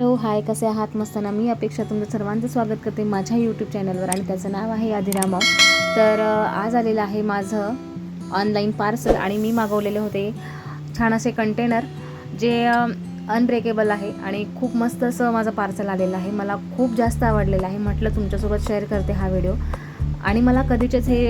हो हाय कसे आहात? मस्ताना मी अपेक्षा तुमचं सर्वांचं स्वागत करते माझ्या यूट्यूब चॅनलवर आणि त्याचं नाव आहे आदिरामाव तर आज आलेलं आहे माझं ऑनलाईन पार्सल आणि मी मागवलेले होते छान असे कंटेनर जे अनब्रेकेबल आहे आणि खूप मस्त असं माझं पार्सल आलेलं आहे. मला खूप जास्त आवडलेलं आहे. म्हटलं तुमच्यासोबत शेअर करते हा व्हिडिओ आणि मला कधीचेच हे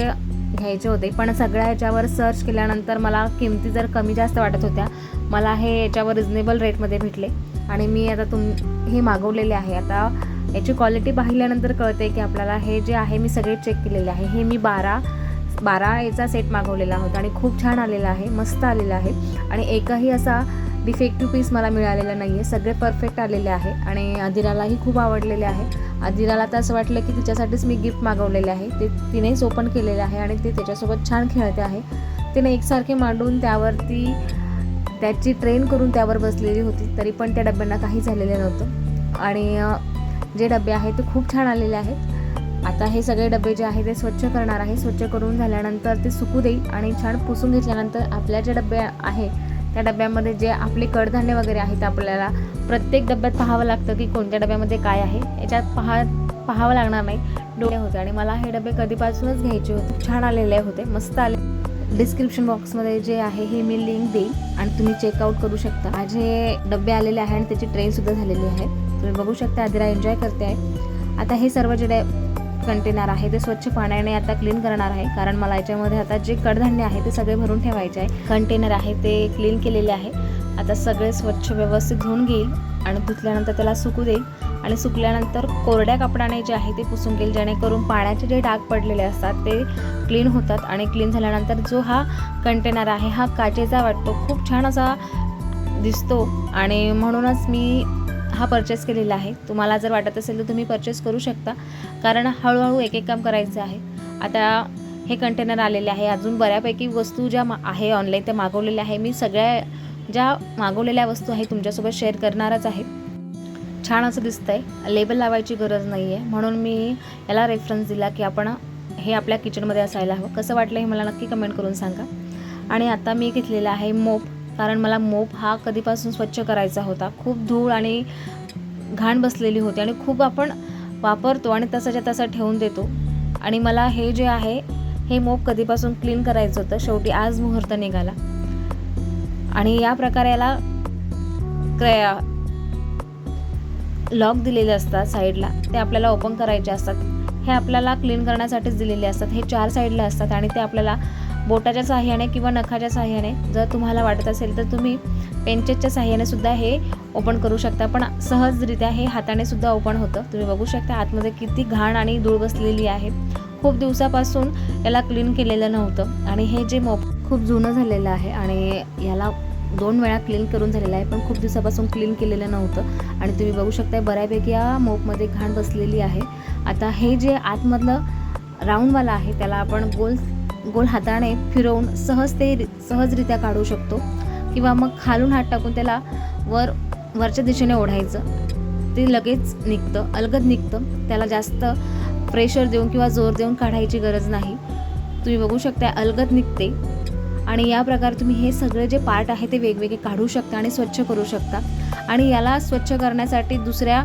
घ्यायचे होते. पण सगळ्या ह्याच्यावर सर्च केल्यानंतर मला किमती जर कमी जास्त वाटत होत्या मला हे याच्यावर रिजनेबल रेटमध्ये भेटले. आणि मी आता तुम हे मागवलेले आहे. आता याची क्वालिटी पाहिल्यानंतर कळते की आपल्याला हे जे आहे मी सगळे चेक केलेले आहे. हे मी बारा बारा याचा सेट मागवलेला होता आणि खूप छान आलेला आहे मस्त आलेला आहे. आणि एकही असा डिफेक्टिव्ह पीस मला मिळालेला नाही आहे सगळे परफेक्ट आलेले आहे. आणि अधिरालाही खूप आवडलेले आहे. अदिराला तर असं वाटलं की तिच्यासाठीच मी गिफ्ट मागवलेले आहे. ते तिनेच ओपन केलेले आहे आणि ते त्याच्यासोबत छान खेळते आहे. तिने एकसारखे मांडून त्यावरती त्याची ट्रेन करून त्यावर बसलेली होती तरी पण त्या डब्यांना काही झालेलं नव्हतं. आणि जे डबे आहेत ते खूप छान आलेले आहेत. आता हे सगळे डबे जे आहे ते स्वच्छ करणार आहे. स्वच्छ करून झाल्यानंतर ते सुकू देईल आणि छान पुसून घेतल्यानंतर आपल्या जे डबे आहे त्या डब्यामध्ये जे आपले कडधान्य वगैरे आहेत आपल्याला प्रत्येक डब्यात पाहावं लागतं की कोणत्या डब्यामध्ये काय आहे. याच्यात पहा पाहावं लागणार नाही. डोळे होते आणि मला हे डबे कधीपासूनच घ्यायचे होते. छान आलेले होते मस्त आले. डिस्क्रिप्शन बॉक्समध्ये जे आहे हे मी लिंक देईन आणि तुम्ही चेकआउट करू शकता. माझे डबे आलेले आहे आणि त्याची ट्रेनसुद्धा झालेली आहे. तुम्ही बघू शकता आदिरा एन्जॉय करते आहे. आता हे सर्व जे डे कंटेनर आहे ते स्वच्छ पाण्याने आता क्लीन करणार आहे. कारण मला याच्यामध्ये आता जे कडधान्य आहे ते सगळे भरून ठेवायचे आहे. कंटेनर आहे ते क्लीन केलेले आहे. आता सगळे स्वच्छ व्यवस्थित धुवून घेईल आणि धुतल्यानंतर त्याला सुकू देईल. आणि सुकल्यानंतर कोरड्या कपड्याने जे आहे ते पुसून घेईल. जेणेकरून पाण्याचे जे डाग पडलेले असतात ते क्लीन होतात आणि क्लीन झाल्यानंतर जो हा कंटेनर आहे हा काचेचा वाटतो. खूप छान असा दिसतो. आणि म्हणूनच मी हा परचेस केलेला आहे. तुम्हाला जर वाटत असेल तर तुम्ही परचेस करू शकता. कारण हळूहळू एक एक काम करायचं आहे. आता हे कंटेनर आलेले आहे. अजून बऱ्यापैकी वस्तू ज्या मा आहे ऑनलाईन त्या मागवलेल्या आहे. मी सगळ्या ज्या मागवलेल्या वस्तू आहे तुमच्यासोबत शेअर करणारच आहे. छान असं दिसतं आहे लेबल लावायची गरज नाही आहे म्हणून मी याला रेफरन्स दिला की आपण हे आपल्या किचनमध्ये असायला हवं. कसं वाटलं हे मला नक्की कमेंट करून सांगा. आणि आता मी घेतलेलं आहे मोप. कारण मला मोप हा कधीपासून स्वच्छ करायचा होता. खूप धूळ आणि घाण बसलेली होती आणि खूप आपण वापरतो आणि तसाच्या तसा ठेवून देतो. आणि मला हे जे आहे हे मोप कधीपासून क्लीन करायचं होतं शेवटी आज मुहूर्त निघाला. आणि या प्रकारे याला क्रया लॉक दिलेले असतात साईडला ते आपल्याला ओपन करायचे असतात. हे आपल्याला क्लीन करण्यासाठीच दिलेले असतात. हे चार साईडला असतात आणि ते आपल्याला बोटाच्या साह्याने किंवा नखाच्या साह्याने जर तुम्हाला वाटत असेल तर तुम्ही पेंचेसच्या साह्याने सुद्धा हे ओपन करू शकता. पण सहजरित्या हे हाताने सुद्धा ओपन होतं. तुम्ही बघू शकता आतमध्ये किती घाण आणि धूळ बसलेली आहे. खूप दिवसापासून याला क्लीन केलेलं नव्हतं. आणि हे जे मोप खूप जुनं झालेलं आहे आणि याला दोन वेळा क्लीन करून झालेलं आहे. पण खूप दिवसापासून क्लीन केलेलं नव्हतं. आणि तुम्ही बघू शकता बऱ्यापैकी या मोपमध्ये घाण बसलेली आहे. आता हे जे आतमधलं राऊंडवाला आहे त्याला आपण गोल गोल हाताने फिरवून सहज ते सहजरित्या काढू शकतो. किंवा मग खालून हात टाकून त्याला वर वरच्या दिशेने ओढायचं. ते लगेच निघतं अलगद निघतं. त्याला जास्त प्रेशर देऊन किंवा जोर देऊन काढायची गरज नाही. तुम्ही बघू शकता अलगद निघते. आणि या प्रकारे तुम्ही हे सगळे जे पार्ट आहे ते वेगवेगळे काढू शकता आणि स्वच्छ करू शकता. आणि याला स्वच्छ करण्यासाठी दुसऱ्या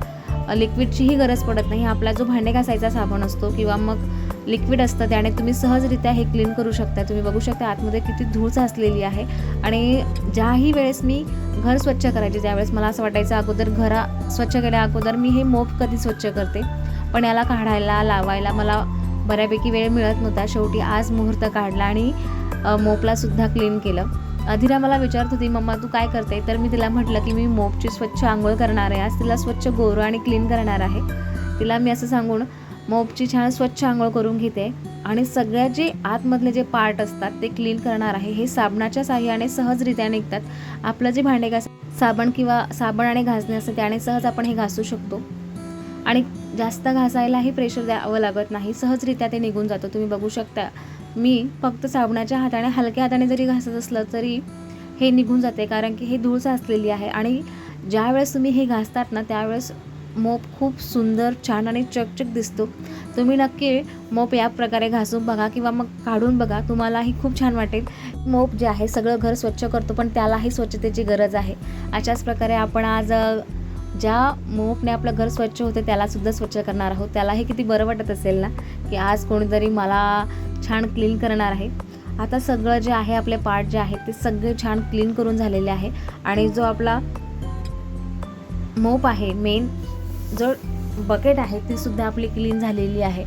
लिक्विडचीही गरज पडत नाही. आपला जो भांडे घासायचा साबण असतो किंवा मग लिक्विड असतं त्याने तुम्ही सहजरित्या हे क्लीन करू शकता. तुम्ही बघू शकता आतमध्ये किती धूळ साचलेली आहे. आणि ज्याही वेळेस मी घर स्वच्छ करायचे त्यावेळेस मला असं वाटायचं अगोदर घरा स्वच्छ केल्या अगोदर मी हे मोप कधी स्वच्छ करते? पण याला काढायला लावायला मला बऱ्यापैकी वेळ मिळत नव्हता. शेवटी आज मुहूर्त काढला आणि मोपलासुद्धा मोपला सुद्धा क्लीन केलं. अधिरा मला विचारत होती मम्मा तू काय करते? तर मी तिला म्हटलं की मी मोपची स्वच्छ आंघोळ करणार आहे. आज तिला स्वच्छ गोरं आणि क्लीन करणार आहे. तिला मी असं सांगून मोपची छान स्वच्छ आंघोळ करून घेते आणि सगळ्या जे आतमधले जे पार्ट असतात ते क्लीन करणार आहे. हे साबणाच्या साह्याने सहजरित्या निघतात. आपलं जे भांडे घास साबण किंवा साबण आणि घासणे असतं त्याने सहज आपण हे घासू शकतो. आणि जास्त घासायलाही प्रेशर द्यावं लागत नाही. सहजरित्या ते निघून जातं. तुम्ही बघू शकता मी फक्त साबणाच्या हाताने हलक्या हाताने जरी घासत असलं तरी हे निघून जाते कारण की हे धूळ साचलेली आहे. आणि ज्यावेळेस तुम्ही हे घासतात ना त्यावेळेस मोप खूप सुंदर छान आणि चकचक दिसतो. तुम्ही नक्की मोप या प्रकारे घासून बघा किंवा मग काढून बघा. तुम्हालाही खूप छान वाटेल. मोप जे आहे सगळं घर स्वच्छ करतो पण त्यालाही स्वच्छतेची गरज आहे. अशाच प्रकारे आपण आज ज्या मोपने आपलं घर स्वच्छ होते त्यालासुद्धा स्वच्छ करणार आहोत. त्यालाही किती बरं वाटत असेल ना की आज कोणीतरी मला छान क्लीन करणार आहे. आता सगळं जे आहे आपले पार्ट जे आहेत ते सगळे छान क्लीन करून झालेले आहे. आणि जो आपला मोप आहे मेन जो बकेट आहे ती सुद्धा आपली क्लीन झालेली आहे.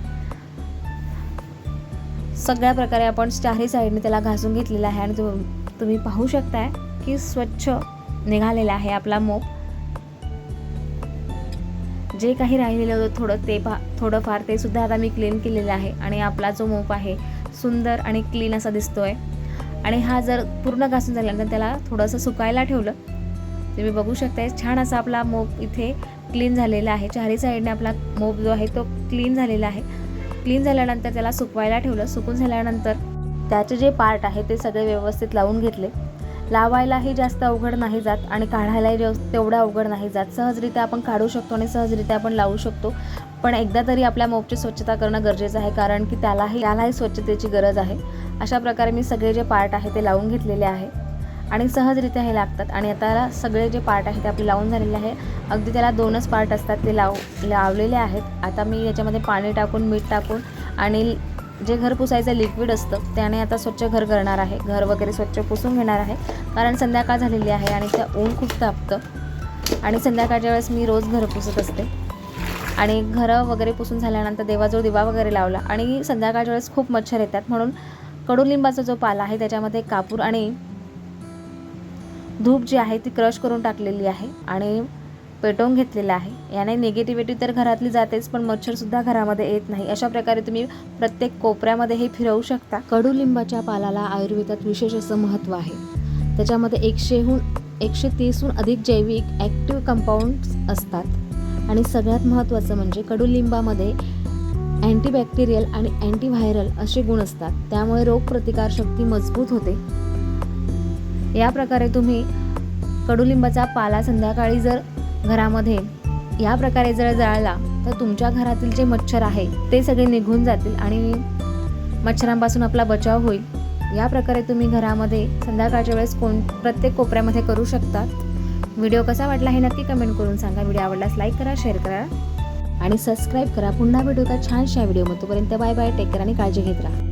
सगळ्या प्रकारे आपण चारही साईडने त्याला घासून घेतलेला आहे. आणि तुम्ही पाहू शकताय की स्वच्छ निघालेला आहे आपला मोप. जे काही राहिलेलं होतं थोडं ते पा थोडंफार ते सुद्धा आता मी क्लीन केलेलं आहे. आणि आपला जो मोप आहे सुंदर आणि क्लीन असा दिसतो आहे आणि हा जर पूर्ण घासून झाल्यानंतर त्याला थोडंसं सुकायला ठेवलं तुम्ही बघू शकताय छान असा आपला मोप इथे क्लीन झालेला आहे. चारही साईडने आपला मोप जो आहे तो क्लीन झालेला आहे. क्लीन झाल्यानंतर त्याला सुकवायला ठेवलं. सुकून झाल्यानंतर त्याचे जे पार्ट आहे ते सगळे व्यवस्थित लावून घेतले. लावायलाही जास्त अवघड नाही जात आणि काढायलाही तेवढा तेवढं अवघड नाही जात. सहजरित्या आपण काढू शकतो आणि सहजरित्या आपण लावू शकतो. पण एकदा तरी आपल्या मोपची स्वच्छता करणं गरजेचं आहे कारण की त्यालाही त्यालाही स्वच्छतेची गरज आहे. अशा प्रकारे मी सगळे जे पार्ट आहे ते लावून घेतलेले आहे. आणि सहजरित्या हे लागतात. आणि आता सगळे जे पार्ट आहेत ते आपले लावून झालेले आहे. अगदी त्याला दोनच पार्ट असतात ते लाव लावलेले आहेत. आता मी याच्यामध्ये पाणी टाकून मीठ टाकून आणि जे घर पुसायचं लिक्विड असतं त्याने आता स्वच्छ घर करणार आहे. घर वगैरे स्वच्छ पुसून घेणार आहे. कारण संध्याकाळ झालेली आहे आणि त्या ऊन खूप तापतं. आणि संध्याकाळच्या वेळेस मी रोज घर पुसत असते. आणि घरं वगैरे पुसून झाल्यानंतर देवाजवळ दिवा वगैरे लावला आणि संध्याकाळच्या वेळेस खूप मच्छर येतात. म्हणून कडुलिंबाचा जो पाला आहे त्याच्यामध्ये कापूर आणि धूप जी आहे ती क्रश करून टाकलेली आहे. आणि पेटवून घेतलेलं आहे. याने निगेटिव्हिटी तर घरातली जातेच पण मच्छरसुद्धा घरामध्ये येत नाही. अशा प्रकारे तुम्ही प्रत्येक कोपऱ्यामध्ये हे फिरवू शकता. कडुलिंबाच्या पालाला आयुर्वेदात विशेष असं महत्त्व आहे. त्याच्यामध्ये एकशेहून एकशे तीसहून अधिक जैविक ॲक्टिव्ह कंपाऊंड्स असतात. आणि सगळ्यात महत्त्वाचं म्हणजे कडुलिंबामध्ये अँटीबॅक्टेरियल आणि अँटीव्हायरल असे गुण असतात. त्यामुळे रोगप्रतिकारशक्ती मजबूत होते. या प्रकारे तुम्ही कडुलिंबाचा पाला संध्याकाळी जर घरामध्ये. या प्रकारे जर जाळला तर तुमच्या घरातील जे मच्छर आहे ते सगळे निघून जातील आणि मच्छरांपासून आपला बचाव होईल. या प्रकारे तुम्ही घरामध्ये संध्याकाळच्या वेळेस कोण प्रत्येक कोपऱ्यामध्ये करू शकता. व्हिडिओ कसा वाटला हे नक्की कमेंट करून सांगा. व्हिडिओ आवडल्यास लाईक करा शेअर करा. आणि सबस्क्राईब करा. पुन्हा व्हिडिओ का छानशा व्हिडिओ मग तोपर्यंत बाय बाय. टेक करा आणि काळजी घेत राहा.